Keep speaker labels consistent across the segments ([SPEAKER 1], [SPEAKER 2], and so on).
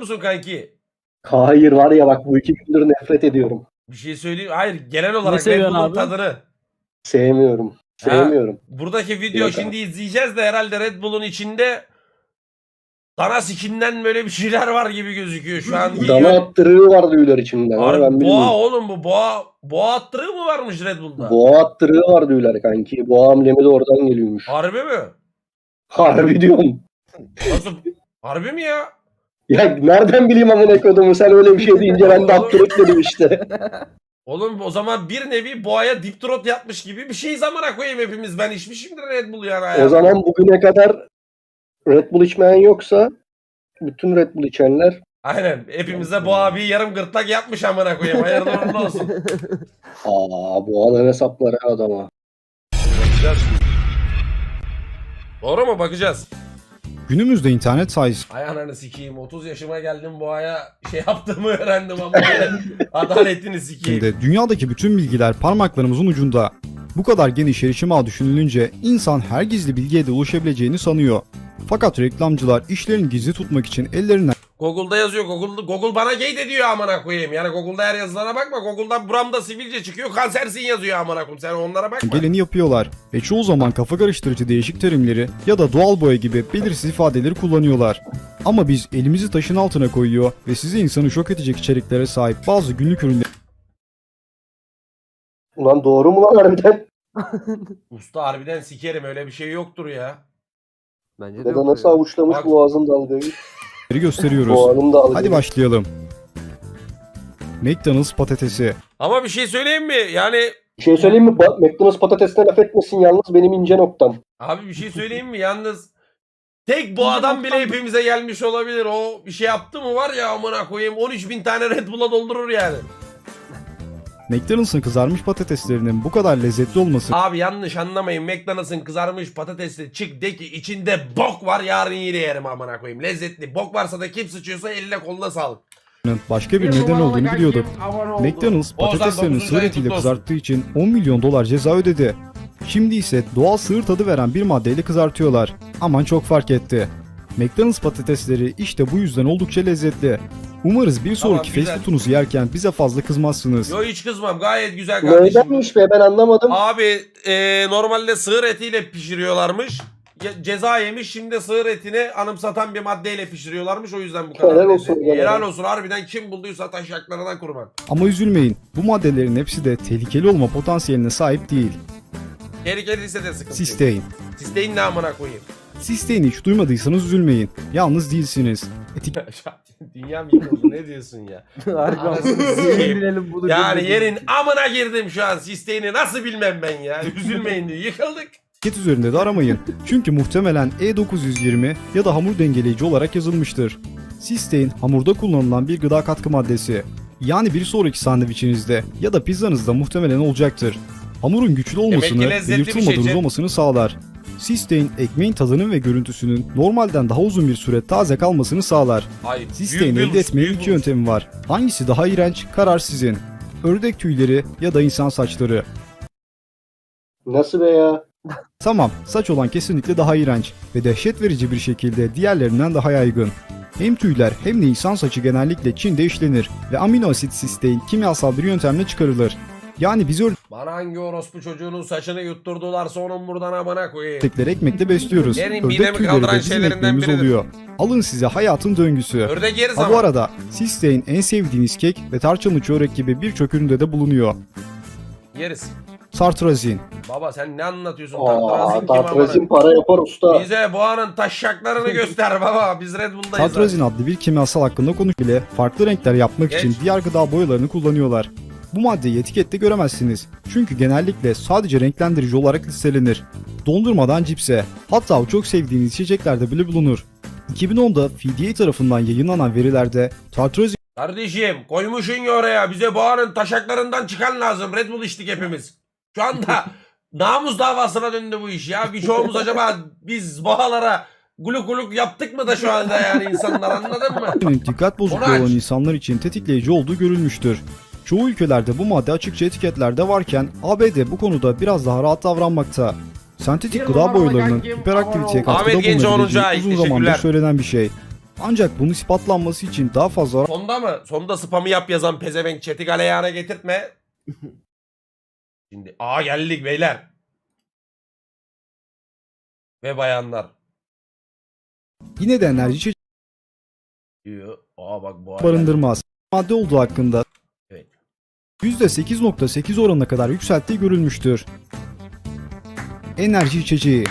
[SPEAKER 1] musun kanki?
[SPEAKER 2] Hayır var ya bak bu iki gündür nefret ediyorum.
[SPEAKER 1] Bir şey söyleyeyim. Hayır genel olarak Red
[SPEAKER 3] seviyorsun
[SPEAKER 1] Bull'un
[SPEAKER 3] abi?
[SPEAKER 1] tadını.
[SPEAKER 2] Sevmiyorum.
[SPEAKER 1] Ha.
[SPEAKER 2] Sevmiyorum.
[SPEAKER 1] Buradaki video
[SPEAKER 2] Yok abi.
[SPEAKER 1] şimdi izleyeceğiz de herhalde Red Bull'un içinde dana sikinden böyle bir şeyler var gibi gözüküyor şu an.
[SPEAKER 2] Dana attırığı var diyorlar içinde.
[SPEAKER 1] Harbi
[SPEAKER 2] ben
[SPEAKER 1] boğa
[SPEAKER 2] bilmiyorum.
[SPEAKER 1] oğlum bu boğa boğa attırığı mı varmış Red Bull'da?
[SPEAKER 2] Boğa attırığı var diyorlar kanki. Boğa amblemi de oradan geliyormuş.
[SPEAKER 1] Harbi mi?
[SPEAKER 2] Harbi diyorum.
[SPEAKER 1] Nasıl? Harbi mi ya?
[SPEAKER 2] Ya nereden bileyim amına kodumu sen öyle bir şey deyince ben de attırık dedim işte.
[SPEAKER 1] Oğlum o zaman bir nevi boğaya dip throat yapmış gibi bir şey zamana koyayım hepimiz. Ben içmişimdir Red Bull yani.
[SPEAKER 2] o
[SPEAKER 1] hayatımda.
[SPEAKER 2] zaman bugüne kadar Red Bull içmeyen yoksa bütün Red Bull içenler
[SPEAKER 1] Aynen. Hepimize bu abi yarım gırtlak yapmış amına koyayım. Hayırlı uğurlu olsun.
[SPEAKER 2] aa boğadan hesapları adama.
[SPEAKER 1] Bakacağız. Doğru mu? Bakacağız.
[SPEAKER 4] Günümüzde internet sayesinde
[SPEAKER 1] Ay ananı sikeyim. 30 yaşıma geldim boğaya şey yaptığımı öğrendim ama adaletini sikeyim.
[SPEAKER 4] dünyadaki bütün bilgiler parmaklarımızın ucunda. Bu kadar geniş erişim ağı düşünülünce insan her gizli bilgiye de ulaşabileceğini sanıyor. Fakat reklamcılar işlerini gizli tutmak için ellerinden
[SPEAKER 1] Google'da yazıyor. Google, Google bana gay de diyor amına koyayım. Yani Google'da her yazılara bakma. Google'dan buramda sivilce çıkıyor. Kansersin yazıyor amına koyayım. Sen onlara bakma.
[SPEAKER 4] geleni yapıyorlar ve çoğu zaman kafa karıştırıcı değişik terimleri ya da doğal boya gibi belirsiz ifadeleri kullanıyorlar. Ama biz elimizi taşın altına koyuyor ve sizi insanı şok edecek içeriklere sahip bazı günlük ürünleri
[SPEAKER 2] Ulan doğru mu lan harbiden?
[SPEAKER 1] Usta harbiden sikerim. Öyle bir şey yoktur ya.
[SPEAKER 3] Bence de yok
[SPEAKER 2] nasıl
[SPEAKER 3] ya.
[SPEAKER 2] avuçlamış
[SPEAKER 1] Bak-
[SPEAKER 2] boğazın dalgayı.
[SPEAKER 4] gösteriyoruz. Hadi başlayalım. McDonald's patatesi.
[SPEAKER 1] Ama bir şey söyleyeyim mi? Yani
[SPEAKER 2] Bir şey söyleyeyim mi? Ba- McDonald's patatesine laf etmesin yalnız benim ince noktam.
[SPEAKER 1] Abi bir şey söyleyeyim mi? Yalnız tek bu adam bile hepimize gelmiş olabilir. O bir şey yaptı mı var ya amına koyayım 13 bin tane Red Bull'a doldurur yani.
[SPEAKER 4] McDonald's'ın kızarmış patateslerinin bu kadar lezzetli olması
[SPEAKER 1] Abi yanlış anlamayın. McDonald's'ın kızarmış patatesli çık de ki içinde bok var yarın yine yerim amına koyayım. Lezzetli. Bok varsa da kim sıçıyorsa eline koluna sağlık.
[SPEAKER 4] başka bir neden olduğunu biliyorduk. McDonald's
[SPEAKER 1] Oğuzhan
[SPEAKER 4] patateslerini
[SPEAKER 1] dokuzuncu
[SPEAKER 4] sığır
[SPEAKER 1] ayın
[SPEAKER 4] etiyle
[SPEAKER 1] kutlu olsun.
[SPEAKER 4] kızarttığı için 10 milyon dolar ceza ödedi. Şimdi ise doğal sığır tadı veren bir maddeyle kızartıyorlar. Aman çok fark etti. McDonald's patatesleri işte bu yüzden oldukça lezzetli. Umarız bir sonraki
[SPEAKER 1] güzel.
[SPEAKER 4] fast food'unuzu yerken bize fazla kızmazsınız.
[SPEAKER 1] Yo hiç kızmam. Gayet güzel kardeşim.
[SPEAKER 2] Neydenmiş be ben anlamadım.
[SPEAKER 1] Abi e, normalde sığır etiyle pişiriyorlarmış. Ce- ceza yemiş şimdi sığır etini anımsatan bir maddeyle pişiriyorlarmış o yüzden bu kadar.
[SPEAKER 2] Helal olsun,
[SPEAKER 1] lezzetli.
[SPEAKER 2] helal.
[SPEAKER 1] Helal olsun harbiden kim bulduysa taşaklarından kurban.
[SPEAKER 4] Ama üzülmeyin. Bu maddelerin hepsi de tehlikeli olma potansiyeline sahip değil.
[SPEAKER 1] Tehlikeliyse de sıkıntı. yok.
[SPEAKER 4] Sistein.
[SPEAKER 1] Sistein ne amına koyayım.
[SPEAKER 4] Sisteini hiç duymadıysanız üzülmeyin. Yalnız değilsiniz.
[SPEAKER 1] Dünya mı yıkıldı ne diyorsun ya?
[SPEAKER 3] Bilelim bunu.
[SPEAKER 1] Yani yerin amına girdim şu an. Sisteini nasıl bilmem ben ya. Üzülmeyin diyor. Yıkıldık.
[SPEAKER 4] Etiket üzerinde de aramayın. Çünkü muhtemelen E920 ya da hamur dengeleyici olarak yazılmıştır. Sistein hamurda kullanılan bir gıda katkı maddesi. Yani bir sonraki sandviçinizde ya da pizzanızda muhtemelen olacaktır. Hamurun güçlü olmasını ve
[SPEAKER 1] lezzetli bir
[SPEAKER 4] yırtılmadan
[SPEAKER 1] şey, Cem.
[SPEAKER 4] uzamasını sağlar. Sistein ekmeğin tadının ve görüntüsünün normalden daha uzun bir süre taze kalmasını sağlar. Sistein elde etmenin iki yöntemi var. Hangisi daha iğrenç karar sizin. Ördek tüyleri ya da insan saçları.
[SPEAKER 2] Nasıl be ya?
[SPEAKER 4] Tamam, saç olan kesinlikle daha iğrenç ve dehşet verici bir şekilde diğerlerinden daha yaygın. Hem tüyler hem de insan saçı genellikle Çin'de işlenir ve amino asit sistein kimyasal bir yöntemle çıkarılır. Yani biz
[SPEAKER 1] Bana hangi orospu çocuğunun saçını yutturdularsa onun buradan amına koyayım.
[SPEAKER 4] ördekleri ekmekle besliyoruz. Ördek
[SPEAKER 1] midemi
[SPEAKER 4] tüyleri de
[SPEAKER 1] kaldıran
[SPEAKER 4] bizim
[SPEAKER 1] şeylerinden
[SPEAKER 4] ekmeğimiz
[SPEAKER 1] biridir.
[SPEAKER 4] oluyor. Alın size hayatın döngüsü.
[SPEAKER 1] Ördek yeriz
[SPEAKER 4] Ha
[SPEAKER 1] ama.
[SPEAKER 4] bu arada sistein en sevdiğiniz kek ve tarçınlı çörek gibi birçok üründe de bulunuyor.
[SPEAKER 1] Yeriz.
[SPEAKER 4] Sartrazin.
[SPEAKER 1] Baba sen ne anlatıyorsun?
[SPEAKER 2] Aa,
[SPEAKER 1] Tartrazin kim
[SPEAKER 2] Tartrazin
[SPEAKER 1] amına?
[SPEAKER 2] para yapar usta.
[SPEAKER 1] Bize boğanın taşşaklarını göster baba. Biz Red Bull'dayız.
[SPEAKER 4] Sartrazin adlı bir kimyasal hakkında konuş bile farklı renkler yapmak
[SPEAKER 1] Geç.
[SPEAKER 4] için diğer gıda boyalarını kullanıyorlar. Bu maddeyi etikette göremezsiniz. Çünkü genellikle sadece renklendirici olarak listelenir. Dondurmadan cipse, hatta o çok sevdiğiniz içeceklerde bile bulunur. 2010'da FDA tarafından yayınlanan verilerde tartrazin
[SPEAKER 1] Kardeşim koymuşsun ya oraya. Bize boğanın taşaklarından çıkan lazım. Red Bull içtik hepimiz. Şu anda namus davasına döndü bu iş ya. Birçoğumuz acaba biz boğalara guluk guluk yaptık mı da şu anda yani insanlar anladın mı?
[SPEAKER 4] dikkat bozukluğu olan insanlar için tetikleyici olduğu görülmüştür. Çoğu ülkelerde bu madde açıkça etiketlerde varken ABD bu konuda biraz daha rahat davranmakta. Sentetik gıda boyalarının hiperaktiviteye katkıda
[SPEAKER 1] Ahmet Genç 10.
[SPEAKER 4] bulunabileceği uzun zamandır söylenen bir şey. Ancak bunun ispatlanması için daha fazla
[SPEAKER 1] Sonda mı? Sonda spamı yap yazan pezevenk chat'i galeyana getirtme. Şimdi aa geldik beyler. Ve bayanlar.
[SPEAKER 4] yine de enerji içeceği
[SPEAKER 1] Diyor. Aa bak bu
[SPEAKER 4] barındırmaz. Madde olduğu hakkında. %8.8 oranına kadar yükselttiği görülmüştür. Enerji içeceği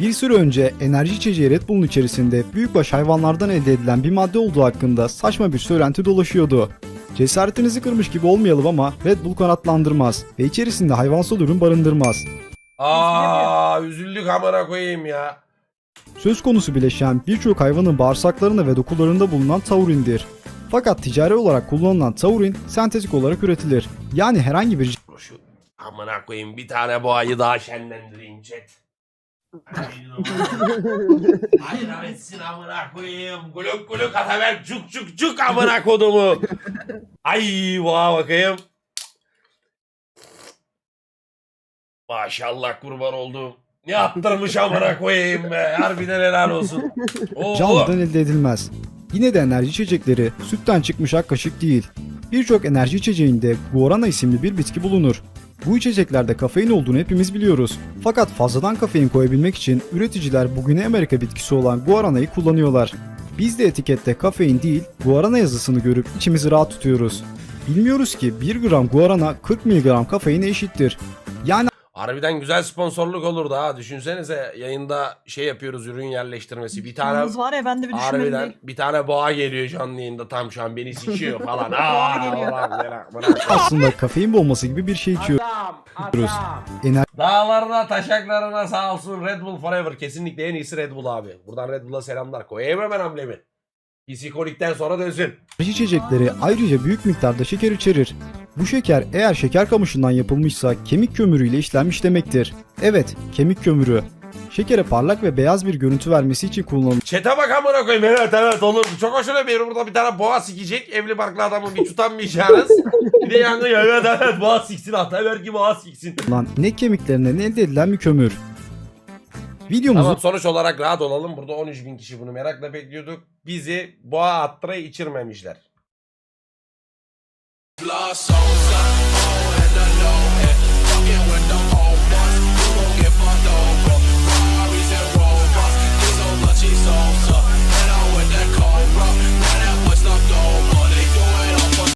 [SPEAKER 4] Bir süre önce enerji içeceği Red Bull'un içerisinde büyükbaş hayvanlardan elde edilen bir madde olduğu hakkında saçma bir söylenti dolaşıyordu. Cesaretinizi kırmış gibi olmayalım ama Red Bull kanatlandırmaz ve içerisinde hayvansal ürün barındırmaz.
[SPEAKER 1] Aa üzüldük amına koyayım ya.
[SPEAKER 4] Söz konusu bileşen birçok hayvanın bağırsaklarında ve dokularında bulunan taurindir. Fakat ticari olarak kullanılan taurin sentetik olarak üretilir. Yani herhangi bir
[SPEAKER 1] Şu amına koyayım bir tane boğayı daha şenlendireyim chat. Hayır etsin amına koyayım. Guluk guluk ataber cuk cuk cuk amına kodumu. Ay boğa bakayım. Maşallah kurban oldum. Ne yaptırmış amına koyayım be. Harbiden helal olsun. Oo.
[SPEAKER 4] canlıdan elde edilmez. Yine de enerji içecekleri sütten çıkmış ak kaşık değil. Birçok enerji içeceğinde guarana isimli bir bitki bulunur. Bu içeceklerde kafein olduğunu hepimiz biliyoruz. Fakat fazladan kafein koyabilmek için üreticiler bu Güney Amerika bitkisi olan guaranayı kullanıyorlar. Biz de etikette kafein değil, guarana yazısını görüp içimizi rahat tutuyoruz. Bilmiyoruz ki 1 gram guarana 40 mg kafeine eşittir. Yani
[SPEAKER 1] Harbiden güzel sponsorluk olurdu ha. Düşünsenize yayında şey yapıyoruz ürün yerleştirmesi. Bir tane
[SPEAKER 3] Yalnız var ya ben de bir
[SPEAKER 1] Harbiden bir tane boğa geliyor canlı yayında tam şu an beni sikiyor falan.
[SPEAKER 3] Boğa
[SPEAKER 1] Aa,
[SPEAKER 3] geliyor.
[SPEAKER 1] ulan bırak, bırak.
[SPEAKER 4] aslında kafein bombası gibi bir şey içiyoruz.
[SPEAKER 1] Adam,
[SPEAKER 4] Ener-
[SPEAKER 1] Dağlarına, taşaklarına sağ olsun Red Bull Forever. Kesinlikle en iyisi Red Bull abi. Buradan Red Bull'a selamlar. Koyayım hemen hamlemi. Psikolikten sonra dönsün.
[SPEAKER 4] Enerji içecekleri ayrıca büyük miktarda şeker içerir. Bu şeker eğer şeker kamışından yapılmışsa kemik kömürüyle işlenmiş demektir. Evet, kemik kömürü. Şekere parlak ve beyaz bir görüntü vermesi için kullanılır.
[SPEAKER 1] Çete bak amına koyayım. Evet evet olur. Çok hoşuna gidiyor. Burada bir tane boğa sikecek. Evli barklı adamı bir tutamayacağınız. bir de yanında evet evet boğa siksin. Hatta belki boğa siksin.
[SPEAKER 4] Lan ne kemiklerinden elde edilen bir kömür. Videomuzun
[SPEAKER 1] Tamam sonuç olarak rahat olalım. Burada 13 bin kişi bunu merakla bekliyorduk. Bizi boğa attıra içirmemişler.
[SPEAKER 5] Lost souls